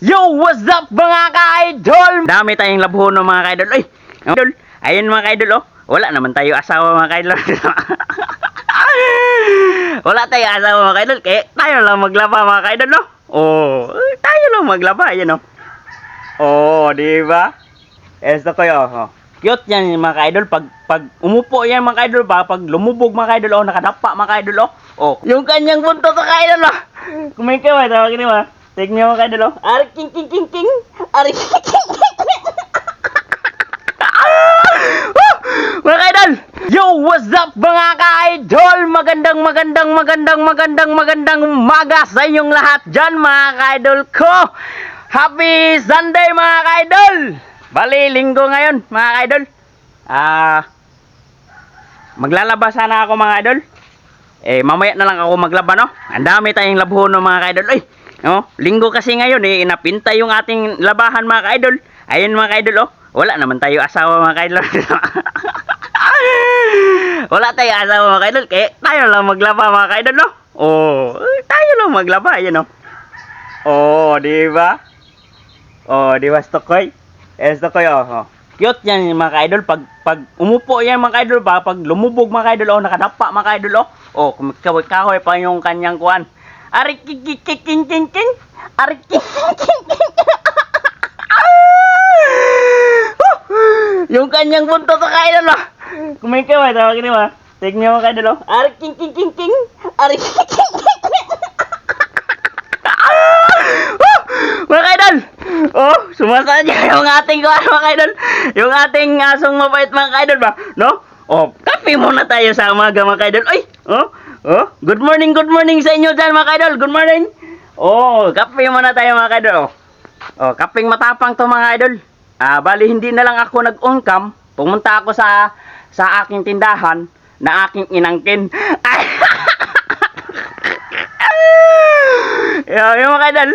Yo, what's up mga ka-idol? Dami tayong labhono mga ka-idol. Ay, idol. Ayun mga ka-idol oh. Wala naman tayo asawa mga ka-idol. Wala tayo asawa mga ka-idol. Kaya tayo lang maglaba mga ka-idol no. Oh, eh, tayo lang maglaba yan oh. Oh, di ba? Esto ko yo. Oh. Cute yan mga ka-idol. Pag, pag umupo yan mga ka-idol ba, pag lumubog mga ka-idol, oh, nakadapa mga ka-idol, oh. Oh, yung kanyang buntot mga ka-idol, oh. Kumikaway, tawagin mo, ha. Take niyo mga ka-idol, oh. Ari, king, king, king, king. Ari, king, king, king, king. Woo! Mga ka-idol! Yo, what's up mga ka-idol? Magandang, magandang, magandang, magandang, magandang umaga sa inyong lahat dyan mga ka-idol ko. Happy Sunday mga ka-idol! Bali, linggo ngayon mga ka-idol. Ah, maglalaba sana ako mga idol. Eh, mamaya na lang ako maglaba, no? Ang dami tayong labhono mga ka-idol. Ay, no? Linggo kasi ngayon, eh, inapinta yung ating labahan mga ka-idol. Ayun mga ka-idol, oh. Wala naman tayo asawa mga ka-idol. Wala tayo asawa mga ka-idol. Kaya tayo lang maglaba mga ka-idol, no? Oh, tayo lang maglaba, yun, no? Oh, di ba? Oh, di ba, Stokoy? Eh, Stokoy, oh. oh. Cute yan mga ka-idol. Pag, pag umupo yan mga ka-idol ba, pag lumubog mga ka-idol, oh, nakadapa mga ka-idol, oh. Oh, kahoy pa yung kanyang kuwan. Ari king king. Ari kikiking king. yung kanyang buntot sa oh. Kumikaway, tawagin mo, ha. Take niyo mga ka-idol, oh. Ari king king king king. Ari kikiking king king. Woo! Mga kaidol! Oh, sumasadya yung ating kuwan mga kaidol. Yung ating asong mabait mga kaidol ba? No? Oh, kape muna tayo sa umaga mga kaidol. Ay! Oh, oh, good morning, good morning sa inyo dyan mga kaidol. Good morning! Oh, kape muna tayo mga kaidol. Oh, oh kaping matapang to mga idol. Ah, bali hindi na lang ako nag-on cam. Pumunta ako sa sa aking tindahan na aking inangkin. Ay! Mga idol,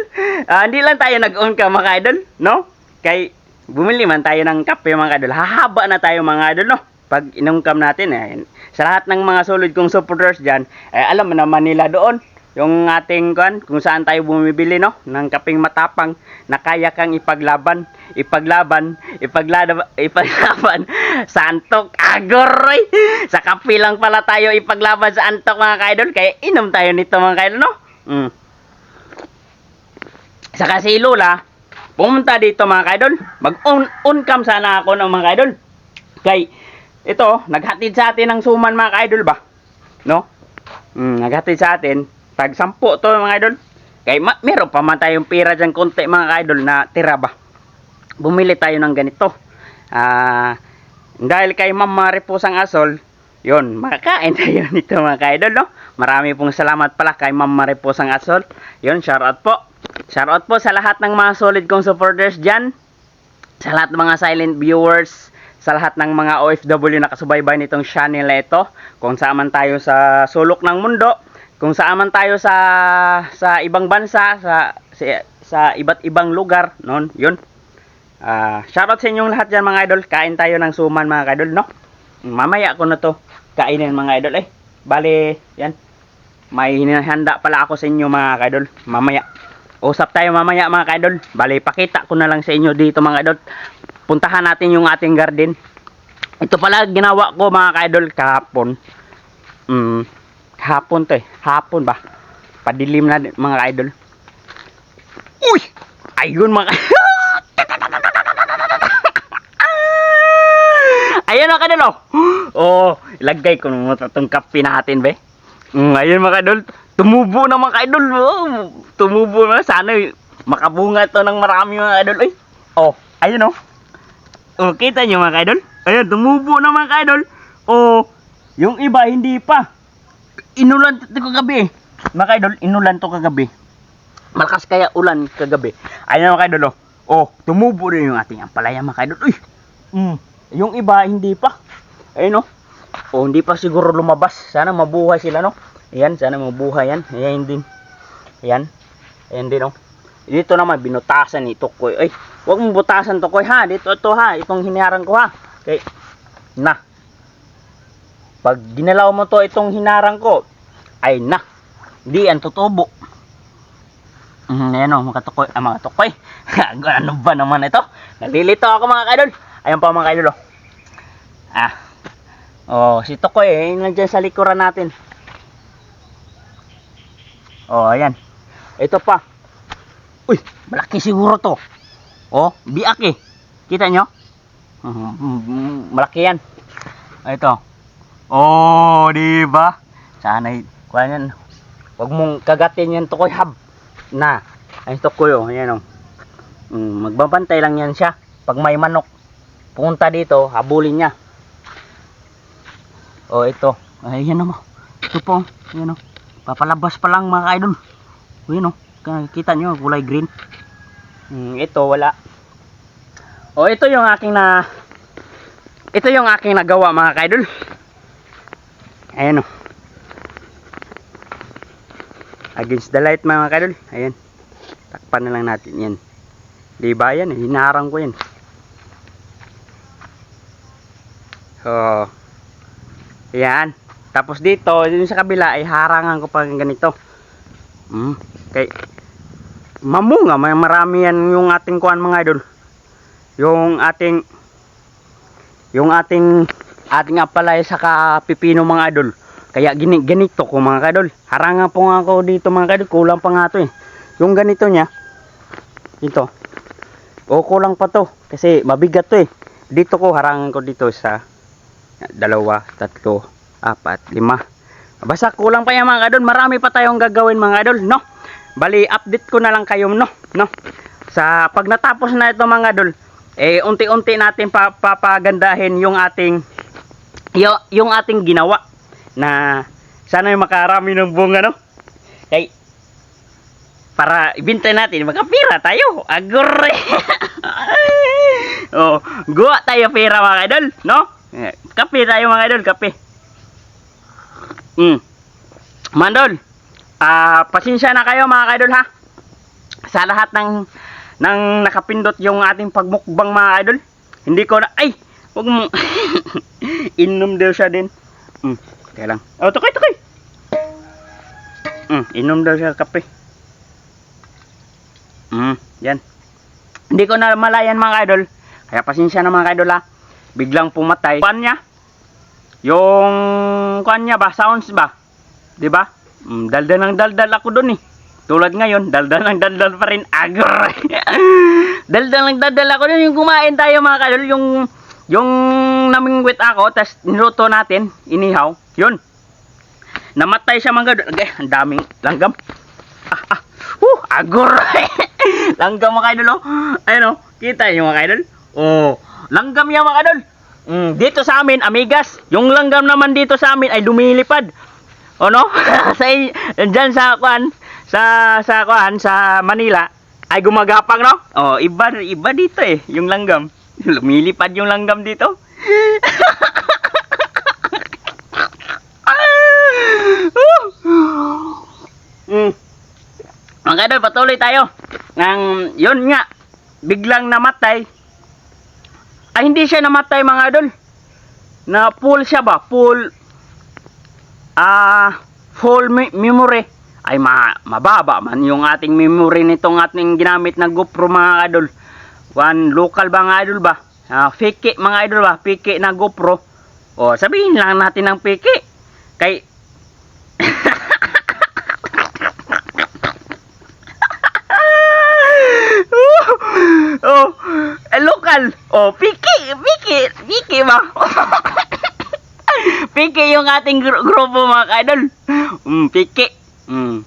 ah, hindi lang tayo nag-on ka mga idol, no? Kay bumili man tayo ng kape mga idol. Hahaba na tayo mga idol, no? Pag inungkam natin, eh, sa lahat ng mga solid kong supporters dyan, eh, alam naman nila doon, yung ating kan kung saan tayo bumibili no ng kaping matapang na kaya kang ipaglaban ipaglaban ipaglaban ipaglaban sa antok agoroy sa kape lang pala tayo ipaglaban sa antok mga kaidol kaya inom tayo nito mga kaidol no mm. Saka si Lola, pumunta dito mga kaidol. Mag-on cam sana ako ng mga kaidol. Kay, ito, naghatid sa atin ng suman mga kaidol ba? No? Mm, naghatid sa atin. Tag sampu to mga kaidol. Kay, ma- meron pa man tayong pira dyan konti mga kaidol na tira ba? Bumili tayo ng ganito. Ah, dahil kay Ma'am Maripusang Asol, yon makakain tayo nito mga kaidol, no? Marami pong salamat pala kay Ma'am Maripusang Asol. Yon, shout out po. Shoutout po sa lahat ng mga solid kong supporters dyan. Sa lahat ng mga silent viewers. Sa lahat ng mga OFW na kasubaybay nitong channel na ito. Kung saan man tayo sa sulok ng mundo. Kung saan man tayo sa sa ibang bansa. Sa, sa, sa iba't ibang lugar. Non, yun. Ah, shoutout sa inyong lahat dyan mga idol. Kain tayo ng suman mga idol, no? Mamaya ko na to kainin mga idol. Eh, bali, yan. May hinahanda pala ako sa inyo mga idol. Mamaya. Usap tayo mamaya mga kaidol. Bali, pakita ko na lang sa inyo dito mga kaidol. Puntahan natin yung ating garden. Ito pala ginawa ko mga kaidol kahapon. Mm, hapon to eh. Hapon ba? Padilim na mga kaidol. Uy! Ayun mga Ayun mga kaidol oh. Oh, ilagay ko mo itong kape natin be. Mm, ayun mga kaidol. Tumubo na mga kaidol. Oh, tumubo na. Sana makabunga to ng marami mga kaidol. Ay. Oh, ayun oh. Oh, kita nyo mga kaidol? Ayun, tumubo na mga kaidol. Oh, yung iba hindi pa. Inulan to kagabi. Mga kaidol, inulan to kagabi. Malakas kaya ulan kagabi. Ayun mga kaidol oh. Oh, tumubo rin yung ating ampalaya mga kaidol. Uy. Mm, yung iba hindi pa. Ayun oh. Oh, hindi pa siguro lumabas. Sana mabuhay sila no. Ayan, sana mabuhay yan. Ayan din. Ayan. Ayan din, oh. Dito naman, binutasan ni Tukoy. Ay, huwag mong butasan, Tukoy, ha. Dito, ito, ha. Itong hiniharang ko, ha. Okay. Na. Pag ginalaw mo to, itong hinarang ko, ay na. Hindi yan tutubo. Mm, ayan o, mga tukoy, ah, mga tukoy. ano ba naman ito? Nalilito ako mga kaidol. Ayan pa mga kaidol oh. Ah. Oh, si Tukoy eh, nandiyan sa likuran natin. Oh, ayan. Ito pa. Uy, malaki siguro to. Oh, biak eh. Kita nyo? Malaki yan. Ito. Oh, di ba? Sana kuha yan. Huwag mong kagatin yan Tukoy hab. Na. Ay Tukoy oh, ayan oh. Mm, magbabantay lang yan siya. Pag may manok, pumunta dito, habulin niya. Oh, ito. Ay, yan naman. Ito po. Yan oh. Papalabas pa lang mga kaidol. Oh, Yan oh. Kita nyo, kulay green. Hmm, ito, wala. Oh, ito yung aking na... Ito yung aking nagawa mga kaidol. Ayan oh. Against the light mga kaidol. Ayan. Takpan na lang natin yan. Di ba yan? eh, Hinarang ko yan. So, yan. Tapos dito, dun sa kabila ay harangan ko pa ng ganito. Hmm. Kay mamunga, may marami yan yung ating kuan mga idol. Yung ating yung ating ating apalay sa pipino mga idol. Kaya gini, ganito ko mga kadol. Harangan po nga ako dito mga kadol. Kulang pa nga to eh. Yung ganito niya. Ito. O kulang pa to. Kasi mabigat to eh. Dito ko harangan ko dito sa dalawa, tatlo, apat, lima. Basta kulang pa yan mga kadol. Marami pa tayong gagawin mga kadol, no? Bali, update ko na lang kayo, no? No? Sa pag natapos na ito mga kadol, eh unti-unti natin pa, papagandahin yung ating yung, ating ginawa na sana makarami ng bunga, no? Kay para ibenta natin, makapira tayo. Agure. oh, guwa tayo pera mga idol, no? Eh, Kape tayo mga idol, kape. Mm. Mandol, ah pasensya na kayo mga idol ha. Sa lahat ng ng nakapindot yung ating pagmukbang mga idol. Hindi ko na ay, wag mo inom daw siya din. Mm, kaya lang. Oh, tukoy, tukoy. Mm, inom daw siya kape. Mm, yan. Hindi ko na malayan mga idol. Kaya pasensya na mga idol ha. Biglang pumatay. Kuan niya. Yung kuan niya ba? Sounds ba? 'Di ba? Mm, daldal ng daldal ako doon eh. Tulad ngayon, daldal ng daldal pa rin. Agor. daldal ng daldal ako doon yung kumain tayo mga kadol, yung yung namingwit ako, tas niluto natin, inihaw. Yun. Namatay siya mga kadol. Okay, ang daming langgam. Ah, ah. Uh, agor. langgam mga kadol, oh. Ayun, oh. Kita niyo mga kadol? Oh, langgam yan mga kadol. Mm, dito sa amin, amigas. Yung langgam naman dito sa amin ay lumilipad. O no? sa diyan sa kuan, sa sa kuan sa Manila ay gumagapang no? Oh, iba iba dito eh, yung langgam. Lumilipad yung langgam dito. mm. Mga idol, patuloy tayo. Nang, yun nga, biglang namatay. Ay, hindi siya namatay mga idol. Na full siya ba? Full, ah, full me- memory. Ay, ma mababa man yung ating memory nitong ating ginamit na GoPro mga idol. One local ba mga idol ba? Ah, fake mga idol ba? Fake na GoPro. O, sabihin lang natin ng fake. Kay, oh, eh, local. Oh, piki, piki, piki ba? piki yung ating gru- grupo mga kaidol. Mm, piki. Mm.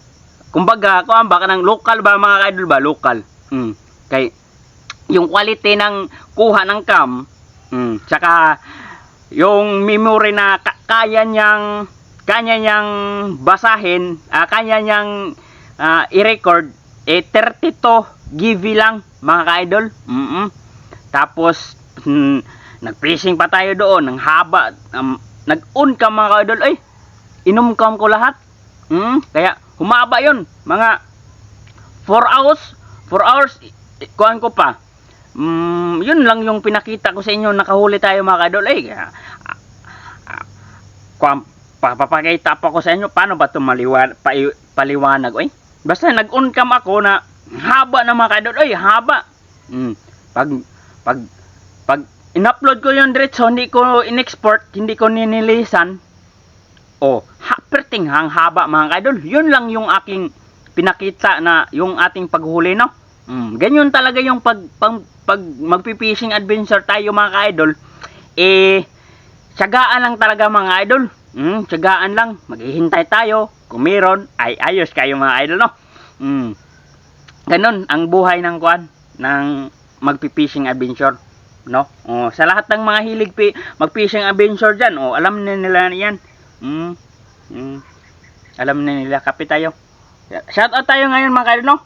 Kumbaga, kuan baka ng local ba mga kaidol ba? Local. Mm. Kay yung quality ng kuha ng cam, mm, tsaka yung memory na ka- kaya niyang kanya niyang basahin, ah, kanya niyang ah, i-record eh 32 GB lang mga ka-idol. Mm Tapos mm, nag-fishing pa tayo doon, ng haba, um, nag-on ka mga ka-idol, ay inom kam ko lahat. Mm, kaya humaba 'yon, mga 4 hours, 4 hours kuhan ko pa. Mm, yun lang yung pinakita ko sa inyo, nakahuli tayo mga ka-idol. Ay, ah, ah, kuwan, papapakita pa ko sa inyo paano ba ito paliwanag oy basta nag-on ako na haba na mga kaidol. Ay, haba. Mm. Pag, pag, pag in-upload ko yung diretso, hindi ko in-export, hindi ko ninilisan, oh, ha, perting hang haba mga kaidol. Yun lang yung aking pinakita na yung ating paghuli, no? Mm, ganyan talaga yung pag, pag, pag magpi-fishing adventure tayo mga kaidol, eh, tsagaan lang talaga mga idol. Mm, tsagaan lang. Maghihintay tayo. Kung meron, ay ayos kayo mga idol, no? Mm. Ganon ang buhay ng kwan, ng magpi-fishing adventure, no? Oh, sa lahat ng mga hilig pi mag-fishing adventure diyan, oh, alam na nila yan. Mm. Mm. Alam na nila kape tayo. Shout out tayo ngayon mga idol, no?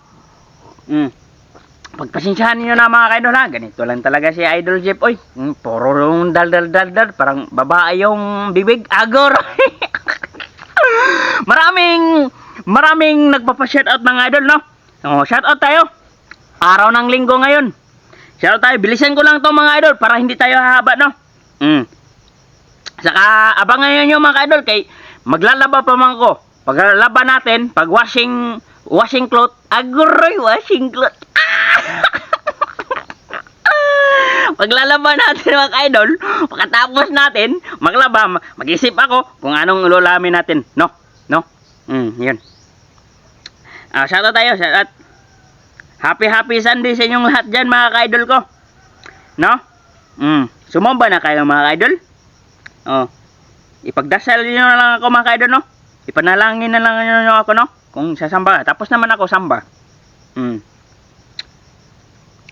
Mm. Pagpasensyahan niyo na mga idol ha, ganito lang talaga si Idol Jeff. Oy, mm, puro yung dal dal dal dal, parang babae yung bibig agor. maraming maraming nagpapa-shout out mga idol, no? Oh, shout out tayo. Araw ng linggo ngayon. Out tayo. Bilisan ko lang to mga idol para hindi tayo hahaba, no? Mm. Saka abangan nyo mga idol kay maglalaba pa man ko. Paglaba natin, pag washing washing cloth, agroy washing cloth. Paglalaba natin mga idol, pagkatapos natin maglaba, mag-isip ako kung anong ululamin natin, no? No? Mm, yun. Ah, shout out tayo, shout out. Happy happy Sunday sa inyong lahat dyan mga ka-idol ko. No? Mm. Sumamba na kayo mga ka-idol? Oh. Ipagdasal niyo na lang ako mga ka-idol, no? Ipanalangin na lang niyo ako, no? Kung sasamba. Tapos naman ako samba. Mm.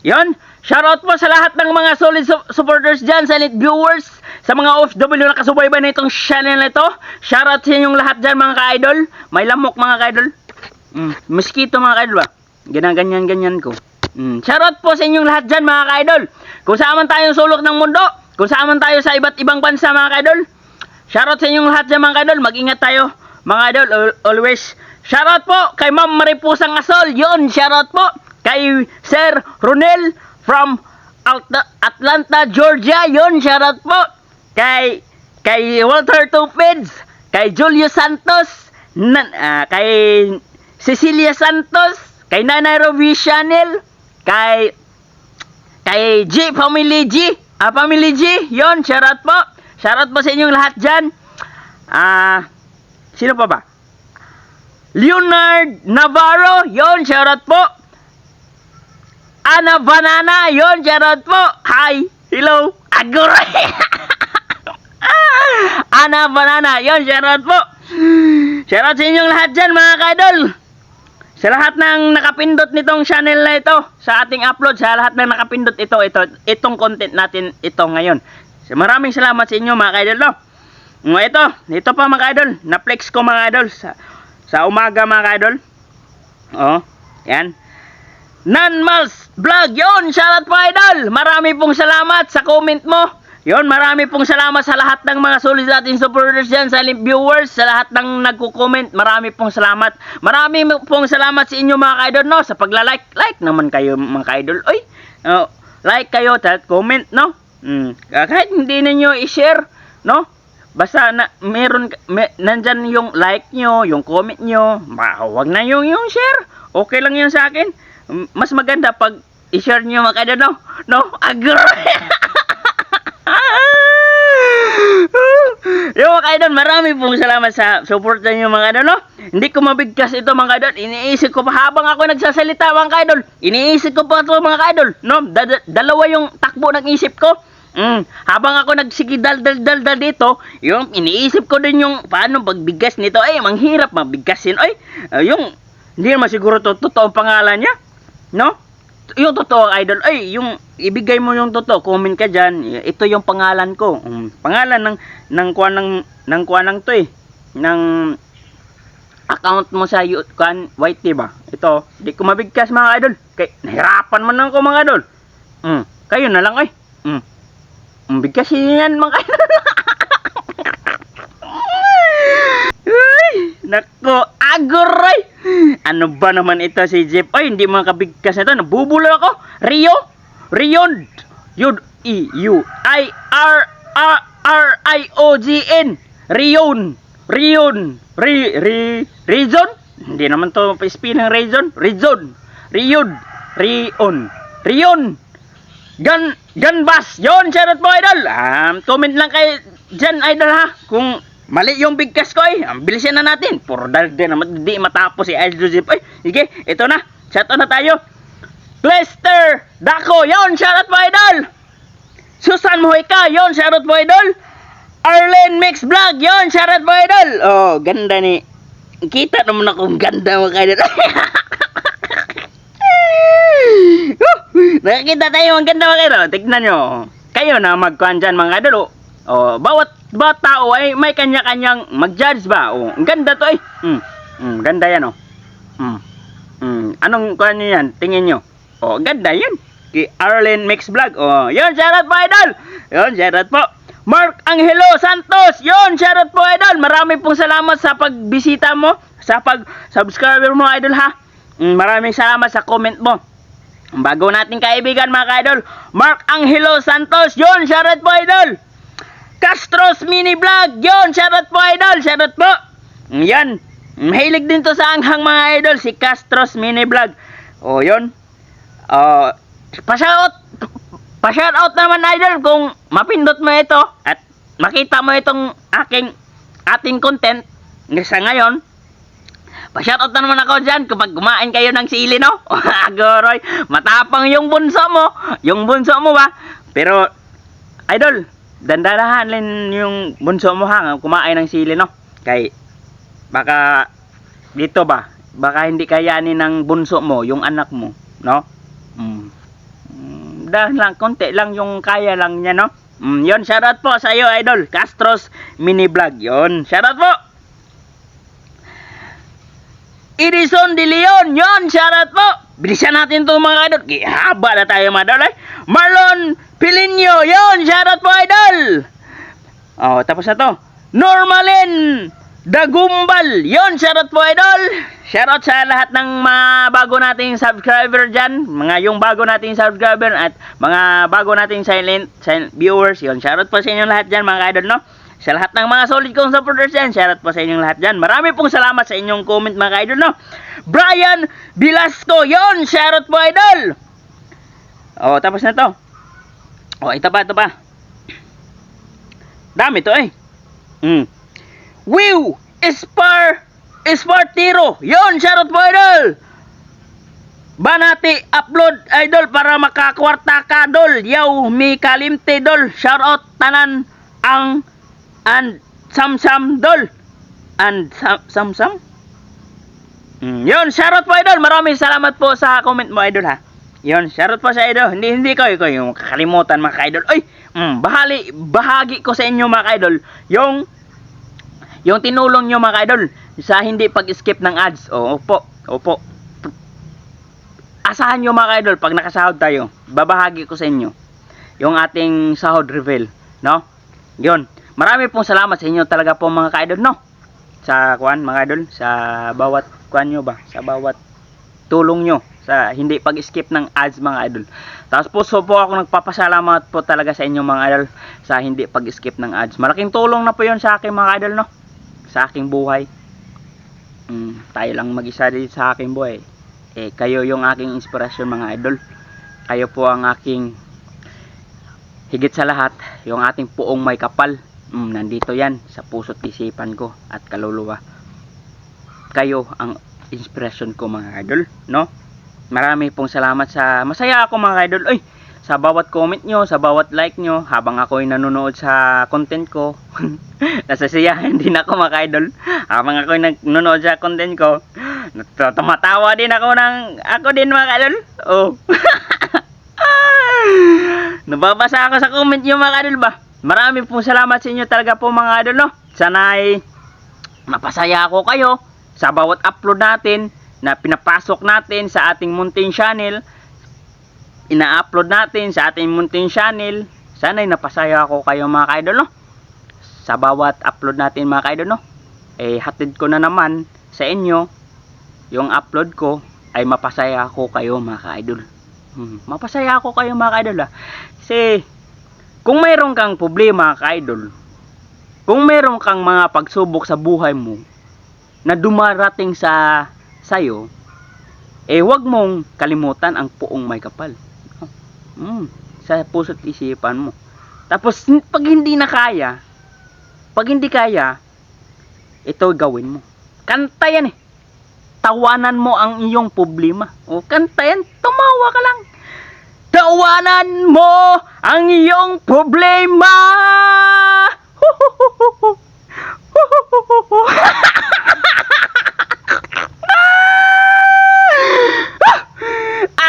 Yon, shoutout po sa lahat ng mga solid su- supporters dyan, silent viewers, sa mga OFW na kasubaybay na itong channel na ito. Shoutout sa inyong lahat dyan mga ka-idol. May lamok mga ka-idol. Mm, mosquito mga ka-idol ba? Ginaganyan-ganyan ko. Mm, shoutout po sa inyong lahat dyan mga ka-idol. Kung saan man tayong sulok ng mundo, kung saan man tayo sa iba't ibang bansa mga ka-idol. Shoutout sa inyong lahat dyan mga ka-idol. Mag-ingat tayo mga idol. Al- always. Shoutout po kay Ma'am Maripusang Asol. Yun, shoutout po kay Sir Ronel from Atlanta, Georgia. Yun, shoutout po. Kay kay Walter Tupids, kay Julio Santos, na, ah, kay Cecilia Santos, kay Nanay Rovi Chanel, kay kay G Family G, ah Family G, yon shoutout po. Shoutout po sa inyong lahat diyan. Ah, sino pa ba? Leonard Navarro, yon shoutout po. Ana Banana, yon shoutout po. Hi, hello, Agoray. Ana Banana, yon shoutout po. Shoutout sa inyong lahat dyan mga kaidol. Sa lahat ng nakapindot nitong channel na ito, sa ating upload, sa lahat ng nakapindot ito, ito, itong content natin ito ngayon. So, maraming salamat sa inyo mga kaidol, no? Ito, ito pa mga kaidol, na-flex ko mga kaidol sa, sa umaga mga kaidol. Oh, yan. Nanmals Vlog, yon shoutout po idol. Marami pong salamat sa comment mo. Yon, marami pong salamat sa lahat ng mga solid natin supporters dyan, sa viewers, sa lahat ng nagko-comment. Marami pong salamat. Marami pong salamat sa inyo mga ka-idol, no? Sa pagla-like. Like naman kayo mga ka-idol. Oy, oh, like kayo, at comment, no? Mm. Kahit hindi ninyo i-share, no? Basta na meron may, nandyan yung like nyo, yung comment nyo, wag na yung yung share. Okay lang yun sa akin. Mm, Mas maganda pag i-share nyo mga ka-idol, no? No? Agree! Yung mga idol, marami pong salamat sa support niyo mga idol, no? Hindi ko mabigkas ito mga idol. Iniisip ko pa habang ako nagsasalita mga idol. Iniisip ko pa ito mga idol, no? Da- da- dalawa yung takbo ng isip ko. Mm, habang ako nagsige dal dal dal dito, yung iniisip ko din yung paano pagbigkas nito. Ay, manghirap mabigkasin. Ay, ah, yung hindi naman siguro to totoo ang pangalan niya. No? Yung totoo idol ay yung ibigay mo yung totoo comment ka diyan ito yung pangalan ko. Um, pangalan ng ng kuan ng ng kuan ng to eh. Ng account mo sa kuan white ba? Ito di ko mabigkas mga idol. Kay nahirapan man ako mga idol. Mm, kayo na lang ay. Mm. Mm, bigkasin yan mga idol. Nako, agoray! Ano ba naman ito si Jeff? Ay, hindi makabigkas na ito. Nabubulo ako. Rio? Rion? Yun, E, U, I, R, R, R, I, O, G, N. Rion. Rion. Ri, ri, Rizon? Hindi naman to spelling Rezon. Rezon. Riod. Rion. Rion. Gan Ganbas. Yon, shoutout po idol. Um, comment lang kay dyan idol ha. Kung mali yung bigkas ko eh. Um, bilisin na natin. Puro dalde naman. Di matapos si Idol Joseph. Ay, sige. Ito na. Shoutout na tayo. Lester Dako. Yon, shoutout po idol. Susan Mojica. Yon, shoutout po idol. Arlen Mix Vlog. Yon, shoutout po idol. Oh, ganda ni. Kita naman akong ganda mo kayo. Nakakita tayo ang ganda mga kayo. Tignan nyo. Kayo na magkuhan dyan mga idol. Oh. Oh, bawat bawat tao ay may kanya-kanyang mag-judge ba? Oh, ang ganda to eh. Mm. Mm, ganda yan oh. Mm. Mm. Anong kuhan nyo yan? Tingin nyo. Oh, ganda yan. Kay Arlen Mix Vlog. Oh, yun, shoutout po idol. Yun, shoutout po. Mark Angelo Santos. Yun, shoutout po idol. Marami pong salamat sa pagbisita mo, sa pag-subscriber mo idol ha. Mm, maraming salamat sa comment mo. Bago nating kaibigan mga idol, Mark Angelo Santos. Yun, shoutout po idol. Castro's Mini Vlog. Yun, shoutout po idol. Shoutout po. Mm, Yan. Mahilig din to sa anghang mga idol, si Castro's Mini Vlog. O, yun. Uh, pa-shoutout pa-shoutout naman idol kung mapindot mo ito at makita mo itong aking ating content sa ngayon pa-shoutout na naman ako dyan kapag kumain kayo ng sili no agoroy matapang yung bunso mo yung bunso mo ba pero idol dandanahan din yung bunso mo ha? Kumain ng sili no? Kay baka dito ba? Baka hindi kayanin ng bunso mo yung anak mo no? Mm. Mm, dahil lang konti lang yung kaya lang niya no? Mm, yon shoutout po sa iyo idol Castros mini vlog. Yon shoutout po! Edison De Leon yon shoutout po! Bilisan natin to mga idol. Haba na tayo mga idol eh. Marlon Pilinyo yon shoutout po idol oh tapos na to Normalin Dagumbal yon shoutout po idol Shoutout sa lahat ng mga bago nating subscriber dyan, mga yung bago nating subscriber at mga bago nating silent, silent viewers. Yun, shoutout po sa inyong lahat dyan mga idol, no? Sa lahat ng mga solid kong supporters dyan, shoutout po sa inyong lahat dyan. Marami pong salamat sa inyong comment mga idol, no? Brian Velasco, yon shoutout po idol! Oh, tapos na to. Oh, ito pa, ito pa. Dami to eh. Mm. Wiw! Spar! Spartiro! Yon, shoutout po idol! Banati upload idol para makakwarta ka dol. Yaw mi kalimte dol. Shoutout tanan ang and samsam dol. And sam samsam? Mm, yon, shoutout po idol. Maraming salamat po sa comment mo idol ha. Yon, shoutout po sa idol. Hindi hindi ko ko yung kakalimutan mga idol. Oy, mm, bahali bahagi ko sa inyo mga idol yung yung tinulong nyo mga idol sa hindi pag-skip ng ads. O, opo, opo. Asahan nyo mga idol pag nakasahod tayo. Babahagi ko sa inyo yung ating sahod reveal, no? Yon. Marami pong salamat sa inyo talaga po mga ka-idol, no? Sa kuan mga idol, sa bawat kuan nyo ba? Sa bawat tulong nyo sa hindi pag-skip ng ads mga idol. Tapos po so po ako nagpapasalamat po talaga sa inyo mga idol sa hindi pag-skip ng ads. Malaking tulong na po 'yon sa akin mga idol no. Sa aking buhay. Mm, tayo lang mag-isa sa aking buhay. Eh kayo yung aking inspirasyon mga idol. Kayo po ang aking higit sa lahat, yung ating puong may kapal. Mm, nandito 'yan sa puso't isipan ko at kaluluwa. Kayo ang inspirasyon ko mga idol, no? Marami pong salamat sa masaya ako mga idol. Oy, sa bawat comment nyo, sa bawat like nyo, habang ako'y nanonood sa content ko, nasasiyahan din ako mga idol. Habang ako'y nanonood sa content ko, tumatawa din ako ng, ako din mga idol. Oh. Nababasa ako sa comment nyo mga idol ba? Marami pong salamat sa inyo talaga po mga idol no. Sana'y mapasaya ako kayo sa bawat upload natin na pinapasok natin sa ating Muntin Channel. Ina-upload natin sa ating Muntin Channel. Sana'y napasaya ako kayo mga idol no. Sa bawat upload natin mga idol no. Eh hatid ko na naman sa inyo yung upload ko ay mapasaya ako kayo mga idol. Hmm, mapasaya ako kayo mga idol ah. Kasi kung mayroon kang problema ka idol, kung mayroon kang mga pagsubok sa buhay mo, na dumarating sa sayo, eh wag mong kalimutan ang puong may kapal. Mm, sa puso't isipan mo. Tapos pag hindi na kaya, pag hindi kaya, ito gawin mo. Kanta yan eh. Tawanan mo ang iyong problema. O kanta yan, tumawa ka lang. Tawanan mo ang iyong problema.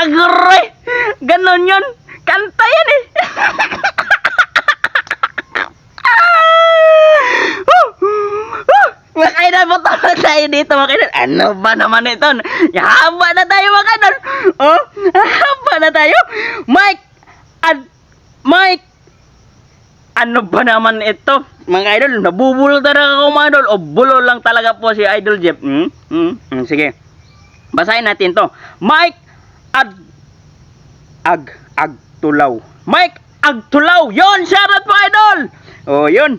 Agre! Ganon yun. Kanta yan eh. Mga kainan mo tawag tayo dito mga kainan. Ano ba naman ito? Haba na tayo mga kainan. Oh, haba na tayo. Mike! Ad, Mike! Ano ba naman ito? Mga idol, nabubulol talaga ako mga idol. O bulol lang talaga po si Idol Jeff. Hmm? Hmm? Hmm, sige. Basahin natin to. Mike Ad Ag Agtulaw. Mike Agtulaw. Yon, shoutout po idol. Oh, yun.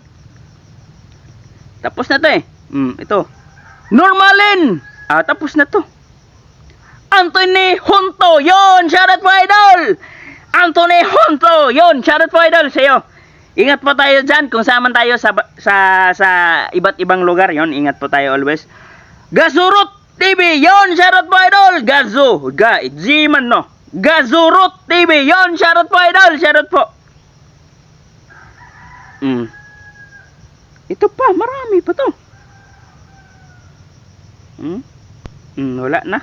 Tapos na to eh. Hmm, ito. Normalin. Ah, tapos na to. Anthony Honto. Yon, shoutout po idol. Anthony Honto. Yon, shoutout po idol sa iyo. Ingat po tayo dyan kung saan tayo sa sa sa iba't ibang lugar. Yon, ingat po tayo always. Gazurot TV, yon, shoutout po idol. Gazu, ga, G man no. Gazurot TV, yon, shoutout po idol, shoutout po. Mm. Ito pa, marami pa to. Hmm? Hmm, wala na.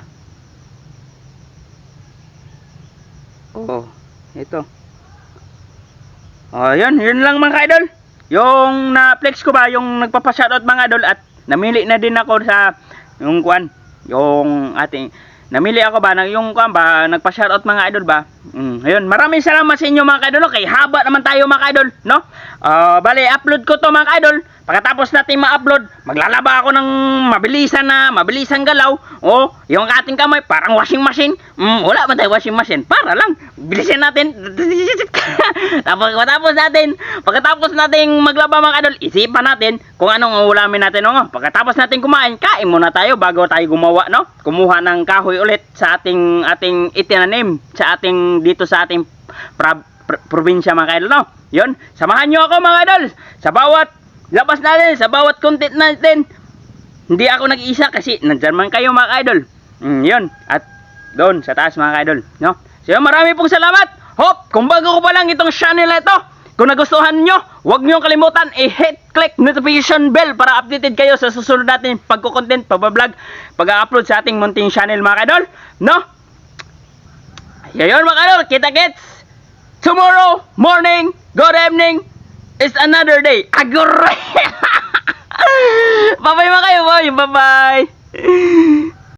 Oh, ito. Oh, yun, yun lang mga idol. Yung na-flex ko ba, yung nagpapa-shoutout mga idol at namili na din ako sa yung kwan, yung ating namili ako ba ng yung kwan ba, nagpa-shoutout mga idol ba? Mm, ayun, maraming salamat sa inyo mga idol. Kay haba naman tayo mga idol, no? Ah, bale, upload ko to mga idol. Pagkatapos natin ma-upload, maglalaba ako ng mabilisan na, mabilisan galaw. O, yung ating kamay, parang washing machine. Mm, wala ba tayo washing machine? Para lang. Bilisan natin. Tapos, pagkatapos natin, pagkatapos nating maglaba mga idol, isipan natin kung anong ulamin natin. No? Pagkatapos natin kumain, kain muna tayo bago tayo gumawa, no? Kumuha ng kahoy ulit sa ating ating itinanim sa ating dito sa ating pra, pr- probinsya mga idol, no? Yun, samahan nyo ako mga idol sa bawat labas natin, sa bawat content natin. Hindi ako nag-iisa kasi nandyan man kayo mga idol. Mm, yun, at doon sa taas mga idol, no? So yun, marami pong salamat. Hope, kung bago ko pa lang itong channel na ito, kung nagustuhan nyo, huwag nyo kalimutan i-hit click notification bell para updated kayo sa susunod natin pagko-content, pagbablog, pag-upload sa ating munting channel mga idol, no? Yun mga idol, kita-kits! Tomorrow morning, good evening, is another day. Agoray! Bye-bye mga kayo, boy. Bye-bye.